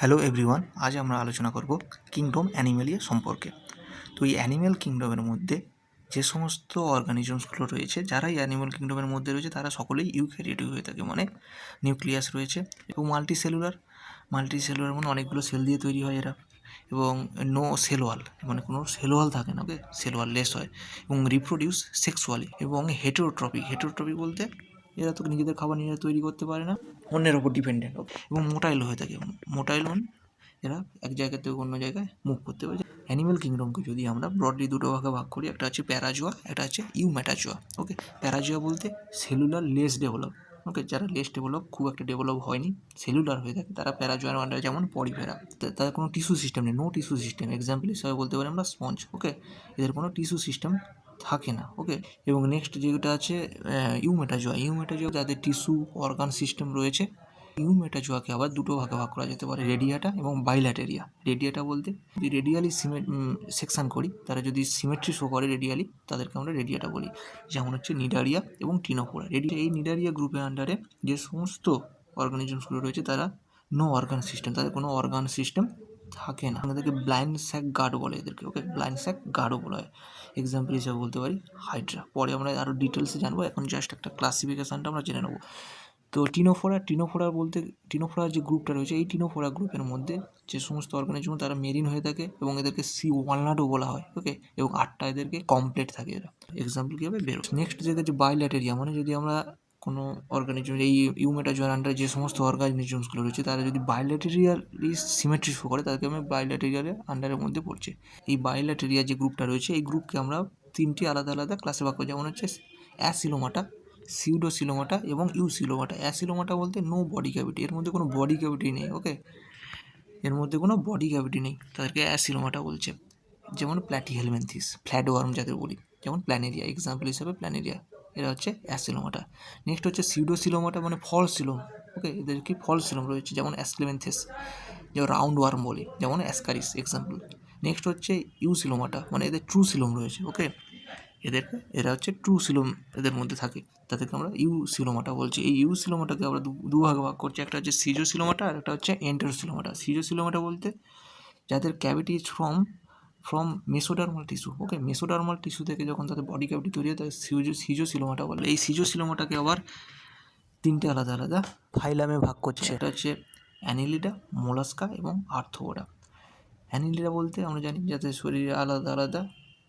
Hello everyone, আজ আমরা আলোচনা করব কিংডম অ্যানিমেলিয়া সম্পর্কে। তো এই অ্যানিম্যাল কিংডমের মধ্যে যে সমস্ত অর্গানিজমসগুলো রয়েছে যারা এই অ্যানিম্যাল কিংডমের মধ্যে রয়েছে, তারা সকলেই ইউক্যারিওটিক হয়ে থাকে মানে নিউক্লিয়াস রয়েছে এবং মাল্টি সেলুলার মাল্টি সেলুলার মানে অনেকগুলো সেল দিয়ে তৈরি হয় এরা এবং নো সেলওয়াল মানে কোনো সেলওয়াল থাকে না, ওকে? সেলওয়াল লেস হয় এবং রিপ্রোডিউস সেক্সুয়ালি এবং হেটেরোট্রপিক হেটেরোট্রপিক বলতে এরা তো নিজেদের খাবার নিজেরা তৈরি করতে পারে না। অন্যের ওপর ডিপেন্ডেন্ট এবং মোটাইল হয়ে থাকে। মোটাইল মানে এরা এক জায়গা থেকে অন্য জায়গায় মুভ করতে পারে। অ্যানিমেল কিংডমকে যদি আমরা ব্রডলি দুটো ভাগে ভাগ করি, একটা হচ্ছে প্যারাজোয়া একটা হচ্ছে ইউম্যাটাজোয়া ওকে প্যারাজোয়া বলতে সেলুলার লেস ডেভেলপ ওকে যারা লেস ডেভেলপ খুব একটা ডেভেলপ হয়নি সেলুলার হয়ে থাকে। তারা প্যারাজোয়ার আন্ডারে যেমন পরিফেরা তাদের কোনো টিস্যু সিস্টেম নেই নো টিস্যু সিস্টেম এক্সাম্পল হিসাবে বলতে পারি আমরা স্পঞ্জ ওকে এদের কোনো টিস্যু সিস্টেম থাকে না ওকে এবং নেক্সট যেটা আছে ইউমেটাজোয়া ইউমেটাজোয়া যাদের টিস্যু অর্গান সিস্টেম রয়েছে ইউমেটাজোয়াকে আবার দুটো ভাগে ভাগ করা যেতে পারে রেডিয়াটা এবং বাইল্যাটেরিয়া রেডিয়াটা বলতে যদি রেডিয়ালি সিমেট সেকশন করি, তারা যদি সিমেট্রি শো করে রেডিয়ালি তাদেরকে আমরা রেডিয়াটা বলি। যেমন হচ্ছে নিডারিয়া এবং টিনোফোরা রেডিয়া এই নিডারিয়া গ্রুপের আন্ডারে যে সমস্ত অর্গানিজমসগুলো রয়েছে, তারা নো অর্গান সিস্টেম তাদের কোনো অর্গান সিস্টেম থাকে না। আমাদেরকে ব্লাইন্ড স্যাক গার্ড বলে এদেরকে। ওকে ব্লাইন্ড স্যাক গার্ডও বলা হয়। এক্সাম্পল হিসেবে বলতে পারি হাইড্রা পরে আমরা আরও ডিটেলসে জানব। এখন জাস্ট একটা ক্লাসিফিকেশানটা আমরা জেনে নেব। তো টিনোফোরা টিনোফোরা বলতে টিনোফোরা যে গ্রুপটা রয়েছে, এই টিনোফোরা গ্রুপের মধ্যে যে সমস্ত অর্গানিজম তারা মেরিন হয়ে থাকে এবং এদেরকে সি ওয়ালনাটও বলা হয় ওকে এবং আটটা এদেরকে কমপ্লিট থাকে এরা। এক্সাম্পল কীভাবে বেরো। নেক্সট যে বাইল্যাটেরিয়া মানে যদি আমরা কোনো অর্গানিজম এই ইউমেটা ইউমেটাজোয়ার আন্ডারে যে সমস্ত অর্গানিজমসগুলো রয়েছে, তারা যদি বাইল্যাটেরিয়ালি সিমেট্রি শো করে, তাদেরকে আমি বাইল্যাটেরিয়ালের আন্ডারের মধ্যে পড়ছে এই বাইল্যাটেরিয়া যে গ্রুপটা রয়েছে, এই গ্রুপকে আমরা তিনটি আলাদা আলাদা ক্লাসে ভাগ করি। যেমন হচ্ছে অ্যাসিলোমাটা সিউডোসিলোমাটা এবং ইউসিলোমাটা অ্যাসিলোমাটা বলতে নো বডি ক্যাভিটি এর মধ্যে কোনো বডি ক্যাভিটি নেই ওকে এর মধ্যে কোনো বডি ক্যাভিটি নেই, তাদেরকে অ্যাসিলোমাটা বলছে। যেমন প্ল্যাটি হেলমেন্থিস ফ্ল্যাটওয়ার্ম যাদের বলি, যেমন প্ল্যানেরিয়া এক্সাম্পল হিসাবে প্ল্যানেরিয়া এরা হচ্ছে অ্যাসিলোমাটা। নেক্সট হচ্ছে সিউডোসিলোমাটা মানে ফল সিলোম ওকে এদের কি ফল সিলোম রয়েছে? যেমন অ্যাসক্লেমেন্থিস যেমন রাউন্ড ওয়ার্ম বলি, যেমন অ্যাসকারিস এক্সাম্পল নেক্সট হচ্ছে ইউসিলোমাটা মানে এদের ট্রু সিলোম রয়েছে ওকে এদেরকে এরা হচ্ছে ট্রু সিলোম এদের মধ্যে থাকে। তাদেরকে আমরা ইউ সিলোমাটা বলছি। এই ইউ সিলোমাটাকে আমরা দু ভাগে ভাগ করছি। একটা হচ্ছে সিজো সিলোমাটা আর একটা হচ্ছে এন্টার সিলোমাটা সিজো সিলোমাটা বলতে যাদের cavity from from mesodermal tissue okay mesodermal tissue থেকে যখন তাদের বডি ক্যাভিটি তৈরি হয় তাদের সিজো সিজো সিলোমাটা বলে। এই সিজো সিলোমাটাকে আবার তিনটে আলাদা আলাদা ফাইলামে ভাগ করছে। এটা হচ্ছে অ্যানিলিডা মোলাস্কা এবং আর্থোরা অ্যানিলিডা বলতে আমরা জানি যাতে শরীরে আলাদা আলাদা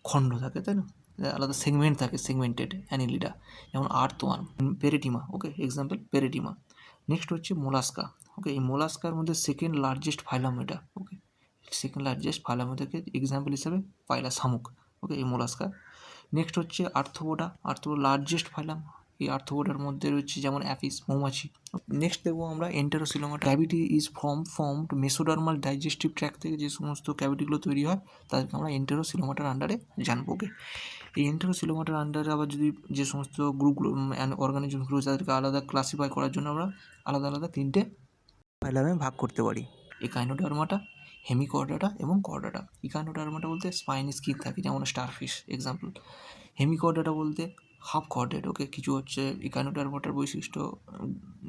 খণ্ড থাকে তাই না? আলাদা সেগমেন্ট থাকে সেগমেন্টেড অ্যানিলিডা। যেমন earthworm Pheretima okay example Pheretima next হচ্ছে মোলাস্কা ওকে এই মোলাস্কার মধ্যে সেকেন্ড লার্জেস্ট ফাইলাম এটা ওকে সেকেন্ড লার্জেস্ট ফাইলাম থেকে এক্সাম্পল হিসাবে পাইলা শামুক। ওকে এই মোলাস্কা। নেক্সট হচ্ছে আর্থোবোডা। আর্থোবোডা লার্জেস্ট ফাইলাম এই আর্থোবোডার মধ্যে রয়েছে যেমন অ্যাপিস মৌমাছি। নেক্সট দেখব আমরা enterocoelomata cavity is form formed mesodermal digestive tract থেকে যে সমস্ত ক্যাভিটিগুলো তৈরি হয়, তাদেরকে আমরা এন্টারোসিলোমাটার আন্ডারে জানব ওকে এই এন্টারোসিলোমাটার আন্ডারে আবার যদি যে সমস্ত গ্রুপগুলো অর্গানিজমগুলো তাদেরকে আলাদা ক্লাসিফাই করার জন্য আমরা আলাদা আলাদা তিনটে ফাইলামে ভাগ করতে পারি। একাইনোডার্মাটা হেমিকর্ডাটা এবং কর্ডাটা। ইকাইনোডার্মাটা বলতে? স্পাইন স্কিন থাকে, যেমন স্টারফিশ এক্সাম্পল হেমিকর্ডাটা বলতে হাফ কর্ডেড ওকে কিছু হচ্ছে ইকাইনোডার্মাটার বৈশিষ্ট্য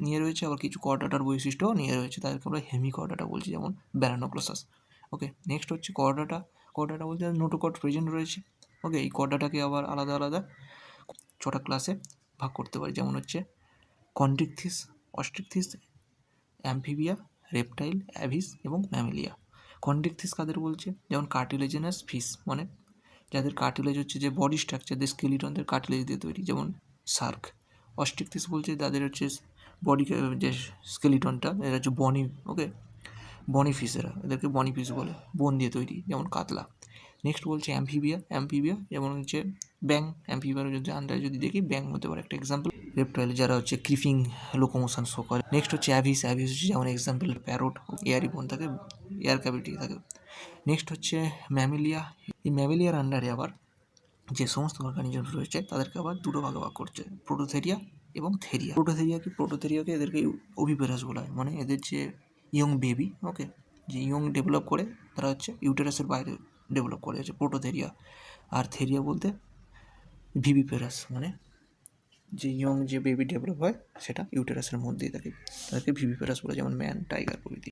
নিয়ে রয়েছে, আবার কিছু কর্ডাটার বৈশিষ্ট্য নিয়ে রয়েছে, তাদেরকে আমরা হেমিকর্ডাটা বলছি, যেমন ব্যারানোক্লোসাস ওকে নেক্সট হচ্ছে কর্ডাটা। কর্ডাটা বলতে নোটোকট প্রেজেন্ট রয়েছে, ওকে, এই কর্ডাটাকে আবার আলাদা আলাদা ছটা ক্লাসে ভাগ করতে পারি, যেমন হচ্ছে কন্ট্রিকথিস অস্ট্রিকথিস অ্যাম্ফিবিয়া রেপটাইল অ্যাভিস এবং ম্যামেলিয়া কন্ট্রিকথিস কাদের বলছে? যেমন কার্টিলেজেনাস ফিস মানে যাদের কার্টিলেজ হচ্ছে যে বডি স্ট্রাকচার যে স্কেলিটনদের কার্টিলেজ দিয়ে তৈরি, যেমন সার্ক অস্ট্রিকথিস বলছে তাদের হচ্ছে বডি যে স্কেলিটনটা এরা হচ্ছে বনি ওকে বনি ফিসেরা এদেরকে বনি ফিস বলে বন দিয়ে তৈরি, যেমন কাতলা। নেক্সট বলছে অ্যাম্ফিবিয়া অ্যাম্ফিবিয়া যেমন হচ্ছে ব্যাং অ্যাম্ফিবিয়ার যদি আন্ডারে যদি দেখি ব্যাং হতে পারে একটা এক্সাম্পল রেপটাইল যারা হচ্ছে ক্রিফিং লোকোমোশন শো করে। নেক্সট হচ্ছে অ্যাভিস অ্যাভিস হচ্ছে যেমন এক্সাম্পল প্যারোট এয়ারি বোন থাকে এয়ার ক্যাভিটি থাকে। নেক্সট হচ্ছে ম্যামিলিয়া। এই ম্যামিলিয়ার আন্ডারে আবার যে সমস্ত অর্গানিজম রয়েছে, তাদেরকে আবার দুটো ভাগে ভাগ করছে প্রোটোথেরিয়া এবং থেরিয়া প্রোটোথেরিয়া কি? প্রোটোথেরিয়াকে এদেরকে ওভিপেরাস বলা হয়। মানে এদের যে ইয়ং বেবি ওকে যে ইয়ং ডেভেলপ করে, তারা হচ্ছে ইউটেরাসের বাইরে ডেভেলপ করে হচ্ছে প্রোটোথেরিয়া আর থেরিয়া বলতে ভিভিপেরাস মানে যে ইয়ং যে বেবি ডেভেলপ হয়, সেটা ইউটেরাসের মধ্যেই থাকে। তাদেরকে ভিভিপেরাস বলে, যেমন ম্যান টাইগার প্রভৃতি।